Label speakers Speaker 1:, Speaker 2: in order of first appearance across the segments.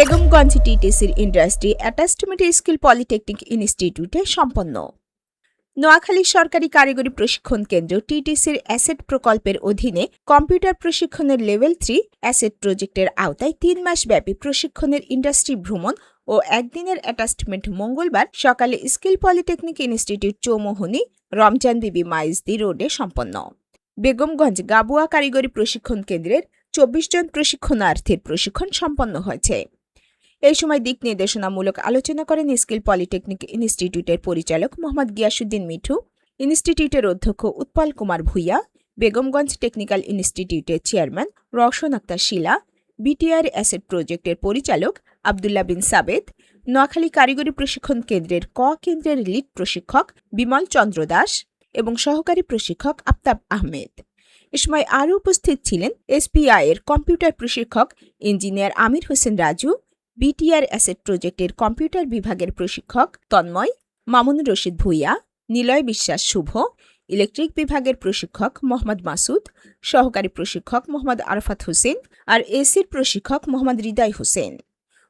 Speaker 1: বেগমগঞ্জ টিটিসির industry attachment skill polytechnic ইনস্টিটিউটে সম্পন্ন। নোয়াখালী সরকারি কারিগরি প্রশিক্ষণ কেন্দ্র টিটিসির অ্যাসেট প্রকল্পের অধীনে কম্পিউটার প্রশিক্ষণের লেভেল থ্রি অ্যাসেট প্রজেক্টের আওতায় তিন মাস ব্যাপী প্রশিক্ষণের ইন্ডাস্ট্রি ভ্রমণ ও একদিনের অ্যাটাচমেন্ট মঙ্গলবার সকালে skill polytechnic institute Chowmuhani Ramzan Bibi Maijdee রোডে সম্পন্ন। বেগমগঞ্জ গাবুয়া কারিগরি প্রশিক্ষণ কেন্দ্রের চব্বিশ জন প্রশিক্ষণার্থীর প্রশিক্ষণ সম্পন্ন হয়েছে। এই সময় দিক নির্দেশনামূলক আলোচনা করেন স্কিল পলিটেকনিক ইনস্টিটিউটের পরিচালক মোহাম্মদ গিয়াসুদ্দিন মিঠু। ইনস্টিটিউটের অধ্যক্ষ উৎপল কুমার ভূঁইয়া, বেগমগঞ্জ টেকনিক্যাল ইনস্টিটিউটের chairman Rowshan Akter Shila, BTR asset প্রজেক্টের পরিচালক আবদুল্লাহ বিন সাবেদ নোয়াখালী কারিগরি প্রশিক্ষণ কেন্দ্রের ক কেন্দ্রের লিড প্রশিক্ষক বিমল চন্দ্র দাস এবং সহকারী প্রশিক্ষক আফতাব আহমেদ। এ সময় আরও উপস্থিত ছিলেন এসপিআই এর কম্পিউটার প্রশিক্ষক engineer Amir Hossain Raju BTR asset প্রজেক্টের কম্পিউটার বিভাগের প্রশিক্ষক তন্ময় মামুনুর রশিদ ভূঁইয়া, নিলয় বিশ্বাস শুভ, ইলেকট্রিক বিভাগের প্রশিক্ষক মোহাম্মদ মাসুদ, সহকারী প্রশিক্ষক মোহাম্মদ আরফাত হোসেন আর এসির প্রশিক্ষক মোহাম্মদ হৃদয় হোসেন।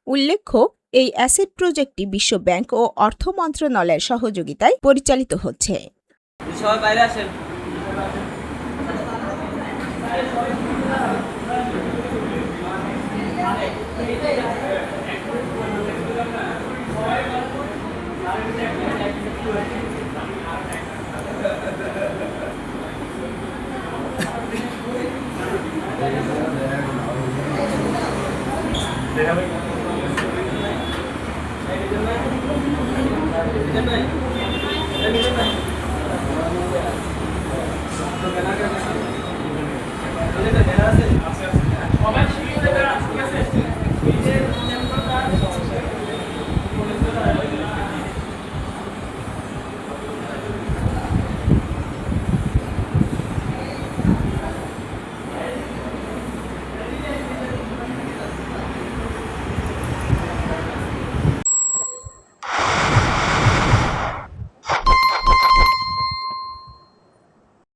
Speaker 1: উল্লেখ্য, এই অ্যাসেট প্রজেক্টটি বিশ্ব ব্যাংক ও অর্থ মন্ত্রণালয়ের সহযোগিতায় পরিচালিত হচ্ছে।
Speaker 2: বাইরে Gracias.